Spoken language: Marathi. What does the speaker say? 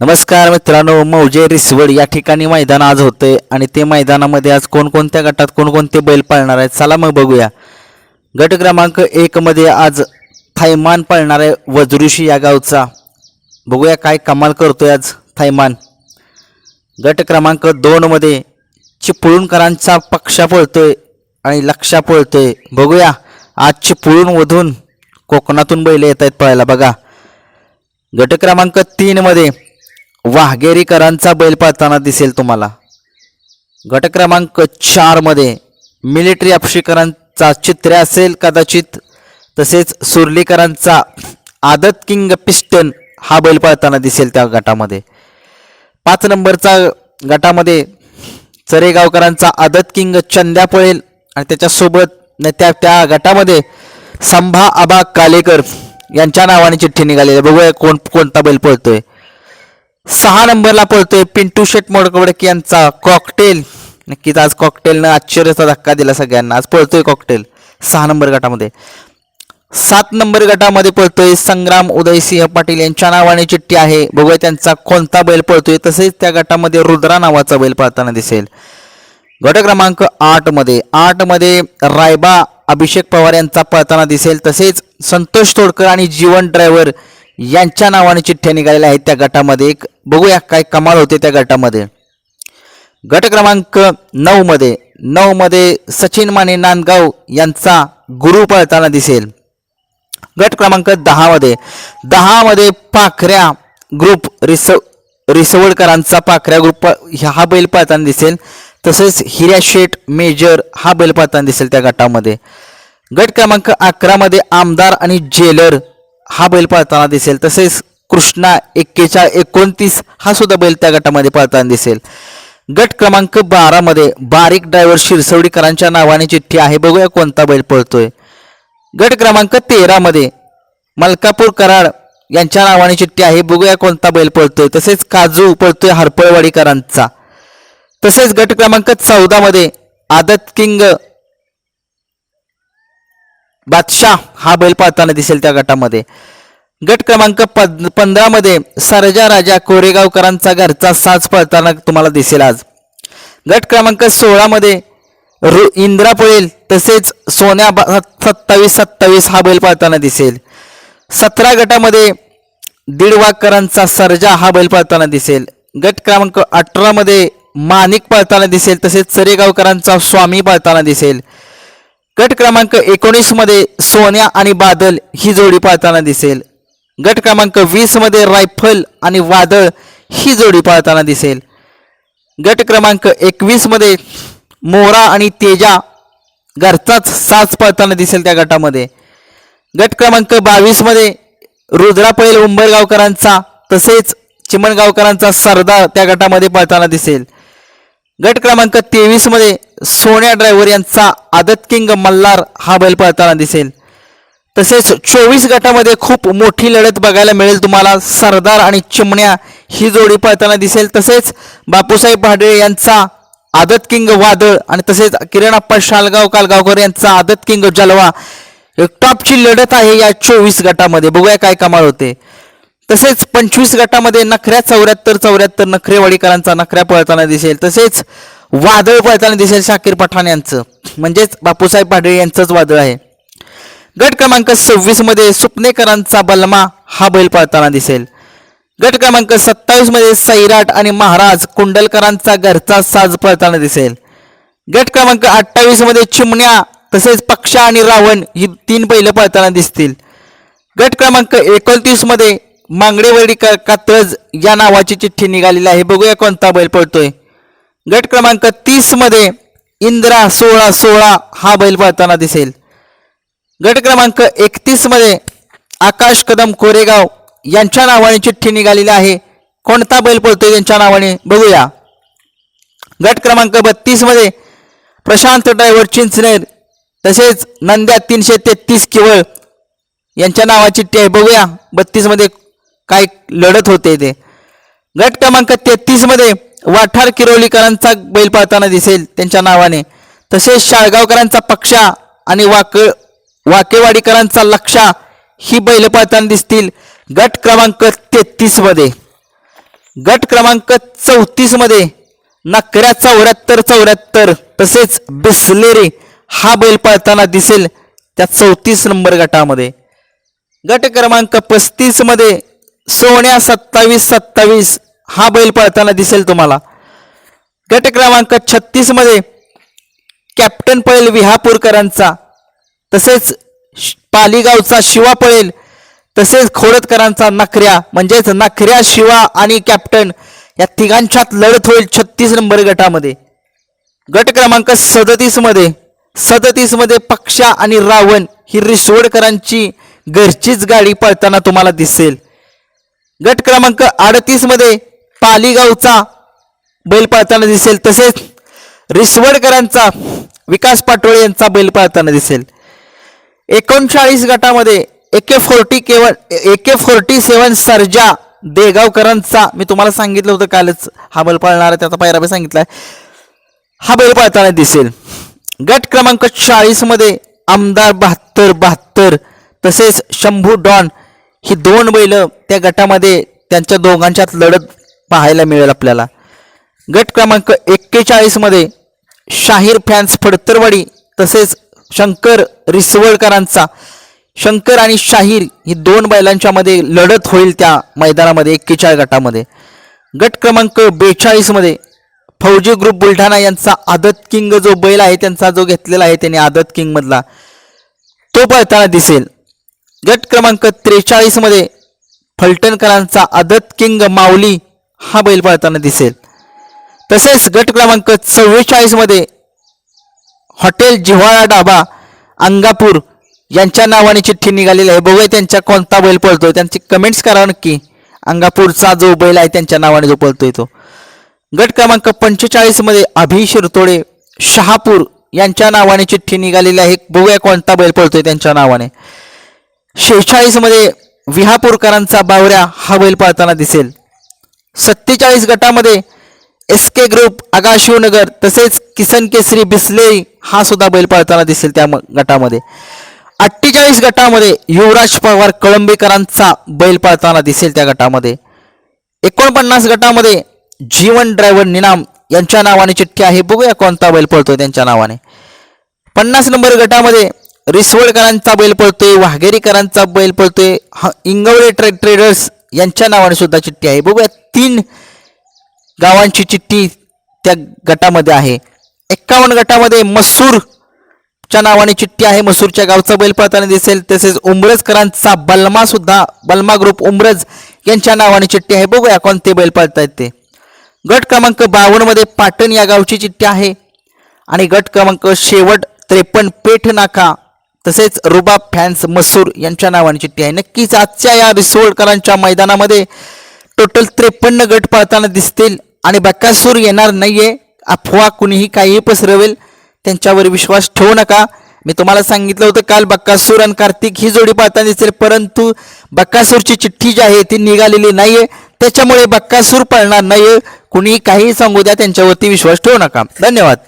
नमस्कार मित्रांनो मौजे रिसवड या ठिकाणी मैदान आज होतंय आणि ते मैदानामध्ये आज कोणकोणत्या गटात कोणकोणते बैल पाळणार आहेत चला मग बघूया. गट क्रमांक एकमध्ये आज थैमान पाळणार आहे वज्रुशी या गावचा. बघूया काय कमाल करतोय आज थैमान. गट क्रमांक दोनमध्ये चिपळूणकरांचा पक्षा पळतोय आणि लक्षा पळतोय. बघूया आज चिपळूणमधून कोकणातून बैल येत आहेत पळायला बघा. गट क्रमांक तीनमध्ये वाघेरीकरांचा बैल पाळताना दिसेल तुम्हाला. गट क्रमांक चारमध्ये मिलिटरी अपशिकरांचा चित्रे असेल कदाचित तसेच सुर्लीकरांचा आदत किंग पिस्टन हा बैल पाळताना दिसेल त्या गटामध्ये. पाच नंबरचा गटामध्ये चरेगावकरांचा आदत किंग चंद्या पळेल आणि त्याच्यासोबत त्या त्या गटामध्ये संभा आबा कालेकर यांच्या नावाने चिठ्ठी निघालेली बघूया कोण कोणता बैल पळतोय. सहा नंबरला पळतोय पिंटू शेट मोडकवडक यांचा कॉकटेल नक्कीच आज कॉकटेलनं आश्चर्याचा धक्का दिला सगळ्यांना. आज पळतोय कॉकटेल सहा नंबर गटामध्ये. सात नंबर गटामध्ये पळतोय संग्राम उदयसिंह पाटील. यांच्या नावाने चिठ्ठी आहे. बघूया त्यांचा कोणता बैल पळतोय. तसेच त्या गटामध्ये रुद्रा नावाचा बैल पळताना दिसेल. गट क्रमांक आठमध्ये. आठमध्ये रायबा अभिषेक पवार यांचा पळताना दिसेल. तसेच संतोष तोडकर आणि जीवन ड्रायव्हर यांच्या नावाने चिठ्ठ्या निघालेल्या आहेत त्या गटामध्ये. एक बघूया काय कमाल होते त्या गटामध्ये. गट क्रमांक नऊमध्ये नऊमध्ये सचिन माने नांदगाव यांचा गुरु पळताना दिसेल. गट क्रमांक दहामध्ये दहामध्ये पाखऱ्या ग्रुप रिसव रिसवडकरांचा पाखऱ्या ग्रुप हा बैल पाळताना दिसेल. तसेच हिऱ्या शेठ मेजर हा बैल पाळताना दिसेल त्या गटामध्ये. गट क्रमांक अकरामध्ये आमदार आणि जेलर हा बैल पाळताना दिसेल. तसेच कृष्णा एक्केच्या एकोणतीस हा सुद्धा बैल त्या गटामध्ये पळताना दिसेल. गट क्रमांक बारामध्ये बारीक ड्रायव्हर शिरसवडीकरांच्या नावाने चिठ्ठी आहे. बघूया कोणता बैल पळतोय. गट क्रमांक तेरामध्ये मलकापूर कराड यांच्या नावाने चिठ्ठी आहे. बघूया कोणता बैल पळतोय. तसेच काजू पळतोय हरपळवाडीकरांचा. तसेच गट क्रमांक चौदामध्ये आदत किंग बादशाह हा बैल पाळताना दिसेल त्या गटामध्ये. गट क्रमांक पद पंधरामध्ये सरजा राजा कोरेगावकरांचा घरचा साज पळताना तुम्हाला दिसेल आज. गट क्रमांक सोळामध्ये रु इंद्रा पळेल तसेच सोन्या बा- सत्तावीस सत्तावीस हा बैल पाळताना दिसेल. सतरा गटामध्ये दीडवाकरांचा सरजा हा बैल पाळताना दिसेल. गट क्रमांक अठरामध्ये माणिक पळताना दिसेल तसेच सरेगावकरांचा स्वामी पळताना दिसेल. गट क्रमांक एकोणीसमध्ये सोन्या आणि बादल ही जोडी पाळताना दिसेल. गट क्रमांक वीसमध्ये रायफल आणि वादळ ही जोडी पाळताना दिसेल. गट क्रमांक एकवीसमध्ये मोरा आणि तेजा घरचाच साच पळताना दिसेल त्या गटामध्ये. गट क्रमांक बावीसमध्ये रुद्रा पैल उंबरगावकरांचा तसेच चिमणगावकरांचा सरदार त्या गटामध्ये पळताना दिसेल. गट क्रमांक तेवीसमध्ये सोन्या ड्रायव्हर यांचा आदत किंग मल्हार हा बैल पळताना दिसेल. तसेच चोवीस गटामध्ये खूप मोठी लढत बघायला मिळेल तुम्हाला. सरदार आणि चिमण्या ही जोडी पळताना दिसेल. तसेच बापूसाहेब भाडे यांचा आदत किंग वादळ आणि तसेच किरणप्पा शालगाव कालगावकर यांचा आदत किंग जलवा एक टॉपची लढत आहे या चोवीस गटामध्ये. बघूया काय कमाल होते. तसेच पंचवीस गटामध्ये नखऱ्या चौऱ्याहत्तर चौऱ्याहत्तर नखरेवाडीकरांचा नखऱ्या पळताना दिसेल. तसेच वादळ पळताना दिसेल शाकीर पठाण यांचं. म्हणजेच बापूसाहेब पाडळे यांचंच वादळ आहे. गट क्रमांक सव्वीसमध्ये सुपनेकरांचा बलमा हा बैल पळताना दिसेल. गट क्रमांक सत्तावीसमध्ये सैराट आणि महाराज कुंडलकरांचा घरचा साज पळताना दिसेल. गट क्रमांक अठ्ठावीसमध्ये चिमण्या तसेच पक्षा आणि रावण ही तीन बैल पळताना दिसतील. गट क्रमांक एकोणतीसमध्ये मांगडेवडी का कात्रज या नावाची चिठ्ठी निघालेली आहे. बघूया कोणता बैल पळतोय. गट क्रमांक तीसमध्ये इंद्रा सोळा सोळा हा बैल पळताना दिसेल. गट क्रमांक एकतीसमध्ये आकाश कदम कोरेगाव यांच्या नावाने चिठ्ठी निघालेली आहे. कोणता बैल पळतोय यांच्या नावाने बघूया. गट क्रमांक बत्तीसमध्ये प्रशांत ड्रायव्हर चिंचनेर तसेच नंद्या तीनशे तेहतीस केवळ यांच्या नावाची चिठ्ठी आहे. बघूया बत्तीसमध्ये काय लढत होते ते. गट क्रमांक तेहतीसमध्ये वाठार किरोलीकरांचा बैल पाळताना दिसेल त्यांच्या नावाने. तसेच शाळगावकरांचा पक्षा आणि वाक वाकेवाडीकरांचा लक्षा ही बैल पाळताना दिसतील गट क्रमांक तेहतीसमध्ये गट क्रमांक चौतीसमध्ये नकऱ्या चौऱ्याहत्तर चौऱ्याहत्तर तसेच बिस्लेरी हा बैल पळताना दिसेल त्या चौतीस नंबर गटामध्ये. गट क्रमांक पस्तीसमध्ये सोन्या सत्तावीस सत्तावीस हा बैल पळताना दिसेल तुम्हाला. गट क्रमांक छत्तीसमध्ये कॅप्टन पळेल विहापूरकरांचा. तसेच पालीगावचा शिवा पळेल. तसेच खोडतकरांचा नखऱ्या म्हणजेच नखऱ्या शिवा आणि कॅप्टन या तिघांच्यात लढत होईल छत्तीस नंबर गटामध्ये. गट क्रमांक सदतीसमध्ये सदतीसमध्ये पक्षा आणि रावण ही रिसोडकरांची घरचीच गाडी पळताना तुम्हाला दिसेल. गट क्रमांक अडतीसमध्ये पालीगावचा बैल पळताना दिसेल. तसेच रिसवडकरांचा विकास पाटोळे यांचा बैल पळताना दिसेल. एकोणचाळीस गटामध्ये A K forty seven A K forty seven Sarja देगावकरांचा मी तुम्हाला सांगितलं होतं कालच हा बैल पळणार आहे त्याचा पायरा सांगितला सांगितलाय हा बैल पळताना दिसेल. गट क्रमांक चाळीसमध्ये आमदार बहात्तर बहात्तर तसेच शंभू डॉन ही दोन बैल त्या गटामध्ये त्यांच्या दोघांच्यात लढत पाहायला मिळेल आपल्याला. गट क्रमांक एक्केचाळीसमध्ये शाहीर फॅन्स फडतरवाडी तसेच शंकर रिसवळकरांचा. शंकर आणि शाहीर ही दोन बैलांच्या मध्ये लढत होईल त्या मैदानामध्ये एक्केचाळीस गटामध्ये. गट क्रमांक बेचाळीसमध्ये फौजी ग्रुप बुलढाणा यांचा आदत किंग जो बैल आहे त्यांचा जो घेतलेला आहे त्याने आदत किंग मधला तो पळताना दिसेल. गट क्रमांक त्रेचाळीसमध्ये फलटणकरांचा आदत किंग माऊली हा बैल पळताना दिसेल. तसेच गट क्रमांक चव्वेचाळीसमध्ये हॉटेल जिव्हाळा डाबा अंगापूर यांच्या नावाने चिठ्ठी निघालेली आहे. बघूया त्यांच्या कोणता बैल पळतोय. त्यांची कमेंट्स करा नक्की. अंगापूरचा जो बैल आहे त्यांच्या नावाने जो पळतोय तो. गट क्रमांक पंचेचाळीसमध्ये अभि शिरतोडे शहापूर यांच्या नावाने चिठ्ठी निघालेली आहे. बघूया कोणता बैल पळतोय त्यांच्या नावाने. शेहेचाळीसमध्ये विहापूरकरांचा बावऱ्या हा बैल पळताना दिसेल. सत्तेचाळीस गटामध्ये एस के ग्रुप आगाशिवनगर तसेच किसन केसरी बिस्ले हा सुद्धा बैल पळताना दिसेल त्या गटामध्ये. अठ्ठेचाळीस गटामध्ये युवराज पवार कळंबेकरांचा बैल पळताना दिसेल त्या गटामध्ये. एकोणपन्नास गटामध्ये जीवन ड्रायव्हर निनाम यांच्या नावाने चिठ्ठी आहे. बघूया कोणता बैल पळतो त्यांच्या नावाने. पन्नास नंबर गटामध्ये रिसवडकरांचा बैल पळतोय वाघेरीकरांचा बैल पळतोय ह इंगवळे ट्रे ट्रेडर्स यांच्या नावाने सुद्धा चिठ्ठी आहे. बघूया तीन गावांची चिठ्ठी त्या गटामध्ये आहे. एक्कावन्न गटामध्ये मसूर च्या नावाने चिठ्ठी आहे. मसूरच्या गावचा बैल पळताना दिसेल. तसेच उमरजकरांचा बलमा सुद्धा बलमा ग्रुप उमरज यांच्या नावाने चिठ्ठी आहे. बघूया कोणते बैल पळतायत ते. गट क्रमांक बावन्नमध्ये पाटण या गावची चिठ्ठी आहे. आणि गट क्रमांक शेवट त्रेपन्न पेठ नाका तसेच रुबाब फॅन्स मसूर यांच्या नावाने चिठ्ठी आहे. नक्कीच आजच्या या रिसोडकरांच्या मैदानामध्ये टोटल त्रेपन्न गट पळताना दिसतील आणि बक्कासूर येणार नाहीये. अफवा कुणीही काहीही पसरवेल त्यांच्यावर विश्वास ठेवू नका. मी तुम्हाला सांगितलं होतं काल बक्कासूर आणि कार्तिक ही जोडी पाहताना दिसेल परंतु बक्कासूरची चिठ्ठी जी आहे ती निघालेली नाहीये. त्याच्यामुळे बक्कासूर पळणार नाहीये. कुणीही काहीही सांगू द्या त्यांच्यावरती विश्वास ठेवू नका. धन्यवाद.